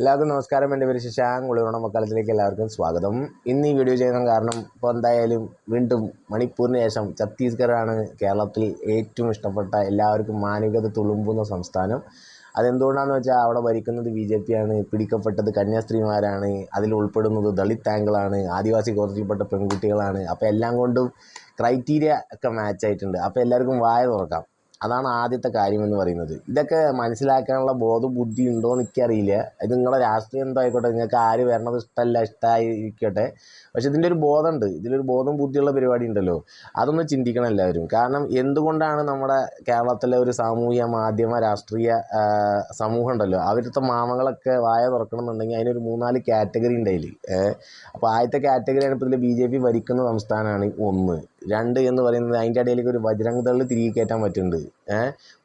എല്ലാവർക്കും നമസ്കാരം. എന്റെ പേര് ശശാങ്ക്. ഉള്ളിയോണം മക്കളത്തിലേക്ക് എല്ലാവർക്കും സ്വാഗതം. ഇന്ന് ഈ വീഡിയോ ചെയ്യുന്ന കാരണം ഇപ്പോൾ എന്തായാലും വീണ്ടും മണിപ്പൂരിന് ശേഷം ഛത്തീസ്ഗഡാണ് കേരളത്തിൽ ഏറ്റവും ഇഷ്ടപ്പെട്ട എല്ലാവർക്കും മാനവികത തുളുമ്പുന്ന സംസ്ഥാനം. അതെന്തുകൊണ്ടാണെന്ന് വെച്ചാൽ അവിടെ ഭരിക്കുന്നത് ബി ജെ പി ആണ് പിടിക്കപ്പെട്ടത് കന്യാസ്ത്രീമാരാണ് അതിൽ ഉൾപ്പെടുന്നത് ദളിത് ആംഗിളാണ് ആദിവാസി ഗോത്രത്തിൽപ്പെട്ട പെൺകുട്ടികളാണ്. അപ്പോൾ എല്ലാം കൊണ്ടും ക്രൈറ്റീരിയ ഒക്കെ മാച്ച് ആയിട്ടുണ്ട്. അപ്പോൾ എല്ലാവർക്കും വായ തുറക്കാം. അതാണ് ആദ്യത്തെ കാര്യം എന്ന് പറയുന്നത്. ഇതൊക്കെ മനസ്സിലാക്കാനുള്ള ബോധ ബുദ്ധി ഉണ്ടോ എന്ന് എനിക്കറിയില്ല. ഇത് നിങ്ങളുടെ രാഷ്ട്രീയം എന്തോ ആയിക്കോട്ടെ നിങ്ങൾക്ക് ആര് വരണത് ഇഷ്ടമല്ല ഇഷ്ടമായിരിക്കട്ടെ പക്ഷെ ഇതിന്റെ ഒരു ബോധമുണ്ട്. ഇതിലൊരു ബോധം ബുദ്ധിയുള്ള പരിപാടി ഉണ്ടല്ലോ. അതൊന്ന് ചിന്തിക്കണം എല്ലാവരും. കാരണം എന്തുകൊണ്ടാണ് നമ്മുടെ കേരളത്തിലെ ഒരു സാമൂഹ്യ മാധ്യമ രാഷ്ട്രീയ സമൂഹം ഉണ്ടല്ലോ അവരുടെ മാമകളൊക്കെ വായ തുറക്കണമെന്നുണ്ടെങ്കിൽ അതിനൊരു മൂന്നാൽ കാറ്റഗറി ഉണ്ട് അപ്പോൾ ആദ്യത്തെ കാറ്റഗറിയാണ് ഇപ്പോൾ ഇതിൽ ബി ജെ പി ഭരിക്കുന്ന സംസ്ഥാനമാണ് ഒന്ന്. രണ്ട് എന്ന് പറയുന്നത് അതിന്റെ ഇടയിലേക്ക് ഒരു ബജരംഗ് തള്ളി തിരികെ കയറ്റാൻ പറ്റുന്നുണ്ട്.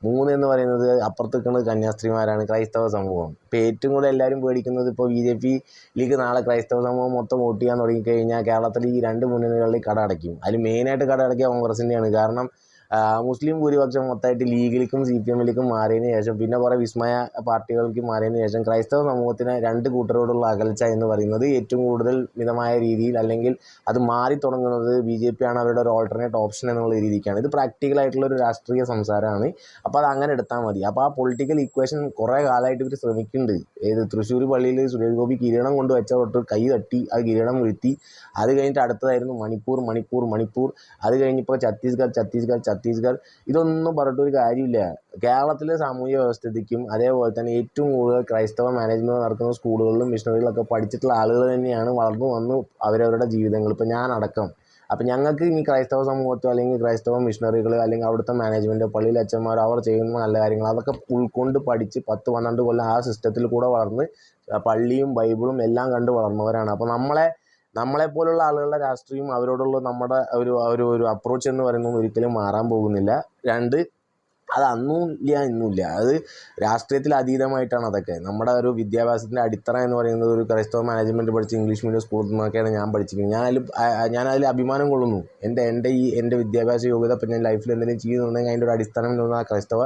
മൂന്ന് എന്ന് പറയുന്നത് അപ്പുറത്ത് നിൽക്കുന്നത് കന്യാസ്ത്രീമാരാണ്. ക്രൈസ്തവ സമൂഹം. ഇപ്പോൾ ഏറ്റവും കൂടുതൽ എല്ലാവരും പേടിക്കുന്നത് ഇപ്പോൾ ബി ജെ പിയിലേക്ക് നാളെ ക്രൈസ്തവ സമൂഹം മൊത്തം വോട്ട് ചെയ്യാൻ തുടങ്ങിക്കഴിഞ്ഞാൽ കേരളത്തിൽ ഈ രണ്ട് മുന്നണികളിൽ കട അടയ്ക്കും. അതിൽ മെയിനായിട്ട് കട അടയ്ക്കുക കോൺഗ്രസിന്റെയാണ് കാരണം മുസ്ലിം ഭൂരിപക്ഷം മൊത്തമായിട്ട് ലീഗിലേക്കും സി പി എമ്മിലേക്കും മാറിയതിന് ശേഷം പിന്നെ കുറേ വിസ്മയ പാർട്ടികൾക്ക് മാറിയതിന് ശേഷം ക്രൈസ്തവ സമൂഹത്തിന് രണ്ട് കൂട്ടരോടുള്ള അകൽച്ച എന്ന് പറയുന്നത് ഏറ്റവും കൂടുതൽ മിതമായ രീതിയിൽ അല്ലെങ്കിൽ അത് മാറി തുടങ്ങുന്നത് ബി ജെ പി ആണ് അവരുടെ ഒരു ഓൾട്ടർനേറ്റ് ഓപ്ഷൻ എന്നുള്ള രീതിക്കാണ്. ഇത് പ്രാക്ടിക്കൽ ആയിട്ടുള്ള ഒരു രാഷ്ട്രീയ സംസാരമാണ്. അപ്പോൾ അത് അങ്ങനെ എടുത്താൽ മതി. അപ്പോൾ ആ പൊളിറ്റിക്കൽ ഇക്വേഷൻ കുറേ കാലമായിട്ട് ഇവർ ശ്രമിക്കുന്നുണ്ട്. ഏത് തൃശ്ശൂർ പള്ളിയിൽ സുരേഷ് ഗോപി കിരീടം കൊണ്ട് വെച്ച തൊട്ട് കൈ തട്ടി ആ കിരീടം വീഴ്ത്തി അത് കഴിഞ്ഞിട്ട് അടുത്തതായിരുന്നു മണിപ്പൂർ മണിപ്പൂർ മണിപ്പൂർ. അത് കഴിഞ്ഞിപ്പോൾ ഛത്തീസ്ഗഡ് ഛത്തീസ്ഗഡ് ഛത്തീസ്ഗഡ്. ഇതൊന്നും പറഞ്ഞിട്ട് ഒരു കാര്യമില്ല. കേരളത്തിലെ സാമൂഹ്യ വ്യവസ്ഥിതിക്കും അതേപോലെ തന്നെ ഏറ്റവും കൂടുതൽ ക്രൈസ്തവ മാനേജ്മെന്റ് നടക്കുന്ന സ്കൂളുകളിലും മിഷനറികളിലൊക്കെ പഠിച്ചിട്ടുള്ള ആളുകൾ തന്നെയാണ് വളർന്നു വന്ന് അവരവരുടെ ജീവിതങ്ങൾ. ഇപ്പോൾ ഞാൻ അടക്കം അപ്പം ഞങ്ങൾക്ക് ഇനി ക്രൈസ്തവ സമൂഹത്തോ അല്ലെങ്കിൽ ക്രൈസ്തവ മിഷണറികൾ അല്ലെങ്കിൽ അവിടുത്തെ മാനേജ്മെന്റ് പള്ളിയിൽ അച്ഛന്മാർ അവർ ചെയ്യുന്ന നല്ല കാര്യങ്ങൾ അതൊക്കെ ഉൾക്കൊണ്ട് പഠിച്ച് പത്ത് പന്ത്രണ്ട് കൊല്ലം ആ സിസ്റ്റത്തിൽ കൂടെ വളർന്ന് പള്ളിയും ബൈബിളും എല്ലാം കണ്ട് വളർന്നവരാണ്. അപ്പോൾ നമ്മളെ നമ്മളെപ്പോലുള്ള ആളുകളുടെ രാഷ്ട്രീയം അവരോടുള്ള നമ്മുടെ ഒരു ഒരു ഒരു അപ്രോച്ച് എന്ന് പറയുന്നത് ഒരിക്കലും മാറാൻ പോകുന്നില്ല. രണ്ട് അത് അന്നും ഇല്ല ഇന്നും ഇല്ല അത് രാഷ്ട്രീയത്തിൽ അതീതമായിട്ടാണ് അതൊക്കെ. നമ്മുടെ ഒരു വിദ്യാഭ്യാസത്തിന്റെ അടിത്തറ എന്ന് പറയുന്നത് ഒരു ക്രൈസ്തവ മാനേജ്മെന്റ് പഠിച്ച് ഇംഗ്ലീഷ് മീഡിയം സ്കൂളിൽ നിന്നൊക്കെയാണ് ഞാൻ പഠിച്ചിരിക്കുന്നത്. ഞാൻ അതിൽ ഞാൻ അതിൽ അഭിമാനം കൊള്ളുന്നു. എന്റെ എന്റെ ഈ എന്റെ വിദ്യാഭ്യാസ യോഗ്യത പിന്നെ ലൈഫിൽ എന്തെങ്കിലും ചെയ്യുന്നുണ്ടെങ്കിൽ അതിന്റെ ഒരു അടിസ്ഥാനം എന്ന് പറഞ്ഞാൽ ക്രൈസ്തവ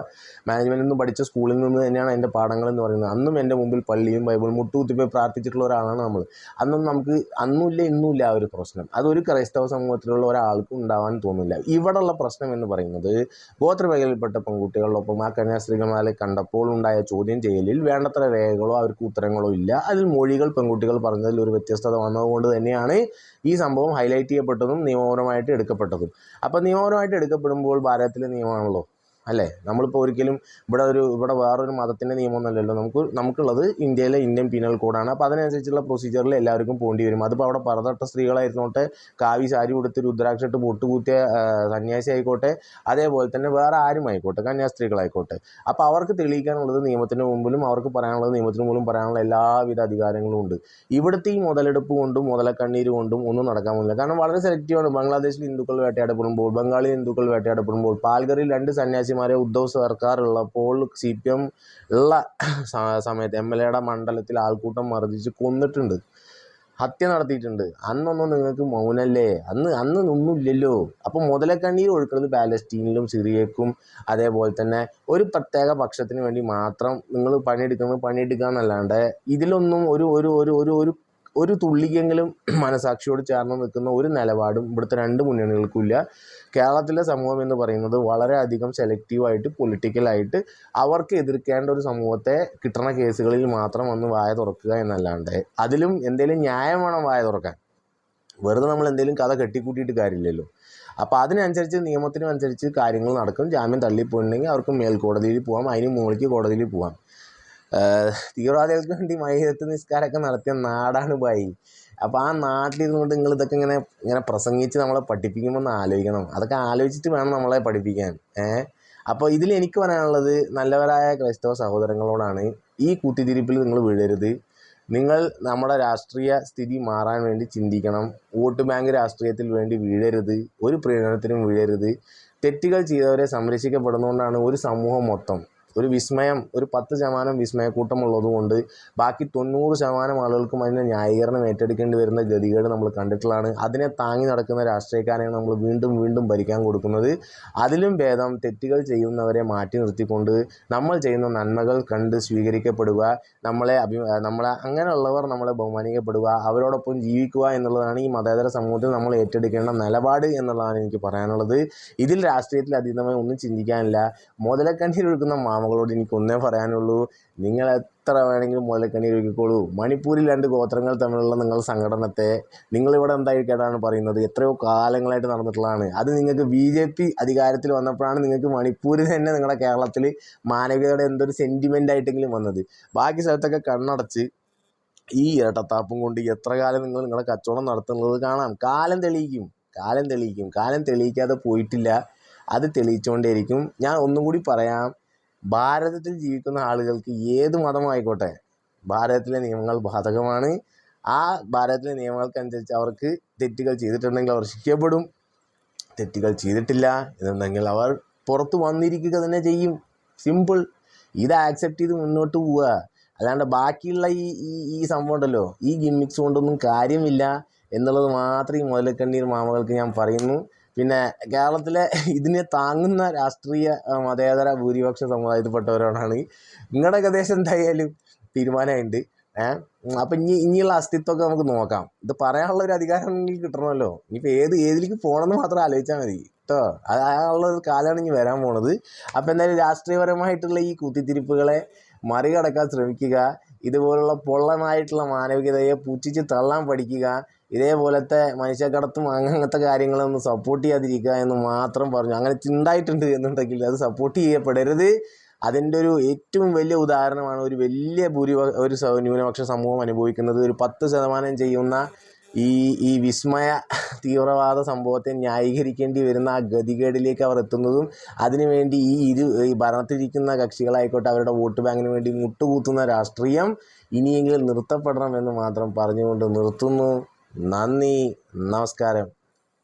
മാനേജ്മെന്റിൽ നിന്ന് പഠിച്ച സ്കൂളിൽ നിന്ന് തന്നെയാണ് എന്റെ പാഠങ്ങൾ എന്ന് പറയുന്നത്. അന്നും എന്റെ മുമ്പിൽ പള്ളിയും ബൈബിളും മുട്ടുകുത്തിപ്പോയി പ്രാർത്ഥിച്ചിട്ടുള്ള ഒരാളാണ് നമ്മൾ. അന്നും നമുക്ക് അന്നും ഇല്ല ഇന്നും ഇല്ല ആ ഒരു പ്രശ്നം. അതൊരു ക്രൈസ്തവ സമൂഹത്തിലുള്ള ഒരാൾക്കും ഉണ്ടാവാൻ തോന്നില്ല ഇവിടെയുള്ള പ്രശ്നം എന്ന് പറയുന്നത് ഗോത്രമേഖലയിൽപ്പെട്ട പെൺകുട്ടികളോടൊപ്പം ആ കന്യാസ്ത്രീകന്മാരെ കണ്ടപ്പോൾ ഉണ്ടായ ചോദ്യം ചെയ്യലിൽ വേണ്ടത്ര രേഖകളോ അവർക്ക് ഉത്തരങ്ങളോ ഇല്ല. അതിൽ മൊഴികൾ പെൺകുട്ടികൾ പറഞ്ഞതിൽ ഒരു വ്യത്യസ്തത വന്നതുകൊണ്ട് തന്നെയാണ് ഈ സംഭവം ഹൈലൈറ്റ് ചെയ്യപ്പെട്ടതും നിയമപരമായിട്ട് എടുക്കപ്പെട്ടതും. അപ്പോൾ നിയമപരമായിട്ട് എടുക്കപ്പെടുമ്പോൾ ഭാരതത്തിലെ നിയമമാണല്ലോ. അല്ലേ? നമ്മളിപ്പോൾ ഒരിക്കലും ഇവിടെ ഒരു ഇവിടെ വേറൊരു മതത്തിന്റെ നിയമമൊന്നുമല്ലല്ലോ. നമുക്ക് നമുക്കുള്ളത് ഇന്ത്യയിലെ ഇന്ത്യൻ പീനൽ കോഡാണ് അപ്പോൾ അതിനനുസരിച്ചുള്ള പ്രൊസീജിയറിൽ എല്ലാവർക്കും പോകേണ്ടി വരും. അതിപ്പോൾ അവിടെ പറതട്ട സ്ത്രീകളായിരുന്നോട്ടെ കാവി സാരി കൊടുത്ത് രുദ്രാക്ഷ ഇട്ട് പൊട്ടുകൂത്തിയ സന്യാസി ആയിക്കോട്ടെ അതേപോലെ തന്നെ വേറെ ആരും ആയിക്കോട്ടെ കന്യാസ്ത്രീകളായിക്കോട്ടെ. അപ്പോൾ അവർക്ക് തെളിയിക്കാനുള്ളത് നിയമത്തിന് മുമ്പിലും അവർക്ക് പറയാനുള്ളത് നിയമത്തിന് മുമ്പിലും പറയാനുള്ള എല്ലാവിധ അധികാരങ്ങളും ഉണ്ട്. ഇവിടുത്തെ ഈ മുതലെടുപ്പ് കൊണ്ടും മുതലക്കണ്ണീര് കൊണ്ടും ഒന്നും നടക്കാൻ പോകുന്നില്ല. കാരണം വളരെ സെലക്റ്റീവാണ് ബംഗ്ലാദേശിൽ ഹിന്ദുക്കൾ വേട്ടയാടപ്പെടുമ്പോൾ ബംഗാളിൽ ഹിന്ദുക്കൾ വേട്ടയാടപ്പെടുമ്പോൾ പാൽഗറിൽ രണ്ട് സന്യാസിമാരെ ഉദ്ധവ് സർക്കാർ ഉള്ളപ്പോൾ സി പി എം ഉള്ള സമയത്ത് എം എൽ എയുടെ മണ്ഡലത്തിൽ ആൾക്കൂട്ടം മർദ്ദിച്ച് കൊന്നിട്ടുണ്ട്. ഹത്യ നടത്തിയിട്ടുണ്ട്. അന്നൊന്നും നിങ്ങൾക്ക് മൗനല്ലേ? അന്ന് അന്ന് ഒന്നുമില്ലല്ലോ അപ്പം മുതലക്കണ്ണീർ ഒഴുക്കുന്നത് പാലസ്റ്റീനിലും സിറിയക്കും അതേപോലെ തന്നെ ഒരു പ്രത്യേക പക്ഷത്തിന് വേണ്ടി മാത്രം നിങ്ങൾ പണിയെടുക്കുന്നത് പണിയെടുക്കുക എന്നല്ലാണ്ട് ഇതിലൊന്നും ഒരു ഒരു ഒരു ഒരു ഒരു ഒരു തുള്ളിക്കെങ്കിലും മനസാക്ഷിയോട് ചേർന്ന് നിൽക്കുന്ന ഒരു നിലപാടും ഇവിടുത്തെ രണ്ട് മുന്നണികൾക്കും ഇല്ല കേരളത്തിലെ സമൂഹം എന്ന് പറയുന്നത് വളരെയധികം സെലക്റ്റീവായിട്ട് പൊളിറ്റിക്കലായിട്ട് അവർക്ക് എതിർക്കേണ്ട ഒരു സമൂഹത്തെ കിട്ടുന്ന കേസുകളിൽ മാത്രം വന്ന് വായ തുറക്കുക എന്നല്ലാണ്ട്. അതിലും എന്തെങ്കിലും ന്യായം വേണം വായ തുറക്കാൻ. വെറുതെ നമ്മൾ എന്തെങ്കിലും കഥ കെട്ടിക്കൂട്ടിയിട്ട് കാര്യമില്ലല്ലോ. അപ്പോൾ അതിനനുസരിച്ച് നിയമത്തിനും അനുസരിച്ച് കാര്യങ്ങൾ നടക്കും. ജാമ്യം തള്ളിപ്പോയിട്ടുണ്ടെങ്കിൽ അവർക്ക് മേൽക്കോടതിയിൽ പോകാം അതിന് മുകളിലേക്ക് കോടതിയിൽ പോകാം തീവ്രവാദികൾക്ക് വേണ്ടി മയ്യത്ത് നിസ്കാരമൊക്കെ നടത്തിയ നാടാണ് ബായി. അപ്പോൾ ആ നാട്ടിലിരുന്നുകൊണ്ട് നിങ്ങൾ ഇതൊക്കെ ഇങ്ങനെ ഇങ്ങനെ പ്രസംഗിച്ച് നമ്മളെ പഠിപ്പിക്കുമ്പോൾ ഒന്ന് ആലോചിക്കണം. അതൊക്കെ ആലോചിച്ചിട്ട് വേണം നമ്മളെ പഠിപ്പിക്കാൻ. ഏഹ് അപ്പോൾ ഇതിൽ എനിക്ക് പറയാനുള്ളത് നല്ലവരായ ക്രൈസ്തവ സഹോദരങ്ങളോടാണ് ഈ കൂട്ടിത്തിരിപ്പിൽ നിങ്ങൾ വീഴരുത് നിങ്ങൾ നമ്മുടെ രാഷ്ട്രീയ സ്ഥിതി മാറാൻ വേണ്ടി ചിന്തിക്കണം. വോട്ട് ബാങ്ക് രാഷ്ട്രീയത്തിൽ വേണ്ടി വീഴരുത് ഒരു പ്രീണനത്തിനും വീഴരുത് തെറ്റുകൾ ചെയ്തവരെ സംരക്ഷിക്കപ്പെടുന്നതുകൊണ്ടാണ് ഒരു സമൂഹം മൊത്തം. ഒരു വിസ്മയം ഒരു പത്ത് ശതമാനം വിസ്മയക്കൂട്ടം ഉള്ളതുകൊണ്ട് ബാക്കി തൊണ്ണൂറ് ശതമാനം ആളുകൾക്കും അതിനെ ന്യായീകരണം ഏറ്റെടുക്കേണ്ടി വരുന്ന ഗതികേട് നമ്മൾ കണ്ടിട്ടുള്ളതാണ്. അതിനെ താങ്ങി നടക്കുന്ന രാഷ്ട്രീയക്കാരെയാണ് നമ്മൾ വീണ്ടും വീണ്ടും ഭരിക്കാൻ കൊടുക്കുന്നത്. അതിലും ഭേദം തെറ്റുകൾ ചെയ്യുന്നവരെ മാറ്റി നിർത്തിക്കൊണ്ട് നമ്മൾ ചെയ്യുന്ന നന്മകൾ കണ്ട് സ്വീകരിക്കപ്പെടുക നമ്മളെ അഭി നമ്മളെ അങ്ങനെയുള്ളവർ നമ്മളെ ബഹുമാനിക്കപ്പെടുക അവരോടൊപ്പം ജീവിക്കുക എന്നുള്ളതാണ് ഈ മതേതര സമൂഹത്തിൽ നമ്മൾ ഏറ്റെടുക്കേണ്ട നിലപാട് എന്നുള്ളതാണ് എനിക്ക് പറയാനുള്ളത്. ഇതിൽ രാഷ്ട്രീയത്തിൽ അതീതമായി ഒന്നും ചിന്തിക്കാനില്ല. മുതലക്കണ്ണീർ ഒഴുക്കുന്ന മാമകളോട് എനിക്ക് ഒന്നേ പറയാനുള്ളൂ. നിങ്ങൾ എത്ര വേണമെങ്കിലും മുതലക്കണ്ണീർ ഒഴുകിക്കോളൂ മണിപ്പൂരിൽ രണ്ട് ഗോത്രങ്ങൾ തമ്മിലുള്ള നിങ്ങളുടെ സംഘടനത്തെ നിങ്ങളിവിടെ എന്തായിട്ടാണ് പറയുന്നത്? എത്രയോ കാലങ്ങളായിട്ട് നടന്നിട്ടുള്ളതാണ്. അത് നിങ്ങൾക്ക് ബി ജെ പി അധികാരത്തിൽ വന്നപ്പോഴാണ് നിങ്ങൾക്ക് മണിപ്പൂരിൽ തന്നെ നിങ്ങളുടെ കേരളത്തിൽ മാനവികതയുടെ എന്തൊരു സെന്റിമെന്റ് ആയിട്ടെങ്കിലും വന്നത്. ബാക്കി സ്ഥലത്തൊക്കെ കണ്ണടച്ച് ഈ ഇരട്ടത്താപ്പും കൊണ്ട് എത്ര കാലം നിങ്ങൾ നിങ്ങളുടെ കച്ചവടം നടത്തുന്നത് കാണാം. കാലം തെളിയിക്കും. കാലം തെളിയിക്കും. കാലം തെളിയിക്കാതെ പോയിട്ടില്ല. അത് തെളിയിച്ചുകൊണ്ടേയിരിക്കും. ഞാൻ ഒന്നും കൂടി പറയാം. ഭാരതത്തിൽ ജീവിക്കുന്ന ആളുകൾക്ക് ഏത് മതമായിക്കോട്ടെ ഭാരതത്തിലെ നിയമങ്ങൾ ബാധകമാണ്. ആ ഭാരതത്തിലെ നിയമങ്ങൾക്കനുസരിച്ച് അവർക്ക് തെറ്റുകൾ ചെയ്തിട്ടുണ്ടെങ്കിൽ അവർ ശിക്ഷപ്പെടും. തെറ്റുകൾ ചെയ്തിട്ടില്ല എന്നുണ്ടെങ്കിൽ അവർ പുറത്ത് വന്നിരിക്കുക തന്നെ ചെയ്യും. സിമ്പിൾ ഇത് ആക്സെപ്റ്റ് ചെയ്ത് മുന്നോട്ട് പോവുക. അല്ലാണ്ട് ബാക്കിയുള്ള ഈ ഈ ഈ സംഭവം ഉണ്ടല്ലോ. ഈ ഗിമ്മിക്സ് കൊണ്ടൊന്നും കാര്യമില്ല എന്നുള്ളത് മാത്രം ഈ മുതലക്കണ്ണീർ മാമകൾക്ക് ഞാൻ പറയുന്നു. പിന്നെ കേരളത്തിലെ ഇതിനെ താങ്ങുന്ന രാഷ്ട്രീയ മതേതര ഭൂരിപക്ഷ സമുദായത്തിൽപ്പെട്ടവരോടാണ് നിങ്ങളുടെ ഏകദേശം എന്തായാലും തീരുമാനമുണ്ട് ഏഹ് അപ്പം ഇനി ഇനിയുള്ള അസ്തിത്വമൊക്കെ നമുക്ക് നോക്കാം. ഇത് പറയാനുള്ള ഒരു അധികാരം എനിക്ക് കിട്ടണമല്ലോ. ഇനിയിപ്പോൾ ഏത് ഏതിലേക്ക് പോകണമെന്ന് മാത്രം ആലോചിച്ചാൽ മതി. കേട്ടോ അതായുള്ള ഒരു കാലമാണ് ഇനി വരാൻ പോണത്. അപ്പം എന്തായാലും രാഷ്ട്രീയപരമായിട്ടുള്ള ഈ കുത്തിത്തിരിപ്പുകളെ മറികടക്കാൻ ശ്രമിക്കുക. ഇതുപോലുള്ള പൊള്ളമായിട്ടുള്ള മാനവികതയെ പുച്ഛിച്ച് തള്ളാൻ പഠിക്കുക ഇതേപോലത്തെ മനുഷ്യക്കടത്തും അങ്ങനത്തെ കാര്യങ്ങളൊന്നും സപ്പോർട്ട് ചെയ്യാതിരിക്കുക എന്ന് മാത്രം പറഞ്ഞു. അങ്ങനെ ഉണ്ടായിട്ടുണ്ട് എന്നുണ്ടെങ്കിൽ അത് സപ്പോർട്ട് ചെയ്യപ്പെടരുത്. അതിന്റെ ഒരു ഏറ്റവും വലിയ ഉദാഹരണമാണ് ഒരു വലിയ ഭൂരിപക്ഷ ഒരു ന്യൂനപക്ഷ സമൂഹം അനുഭവിക്കുന്നത്. ഒരു പത്ത് ശതമാനം ചെയ്യുന്ന ഈ ഈ വിസ്മയ തീവ്രവാദ സംഭവത്തെ ന്യായീകരിക്കേണ്ടി വരുന്ന ആ ഗതികേടിലേക്ക് അവർ എത്തുന്നതും അതിനുവേണ്ടി ഈ ഇരു ഈ ഭരണത്തിലിരിക്കുന്ന കക്ഷികളായിക്കോട്ടെ അവരുടെ വോട്ട് ബാങ്കിന് വേണ്ടി മുട്ടുകൂത്തുന്ന രാഷ്ട്രീയം ഇനിയെങ്കിലും നിർത്തപ്പെടണമെന്ന് മാത്രം പറഞ്ഞുകൊണ്ട് നിർത്തുന്നു. നന്ദി. നമസ്കാരം.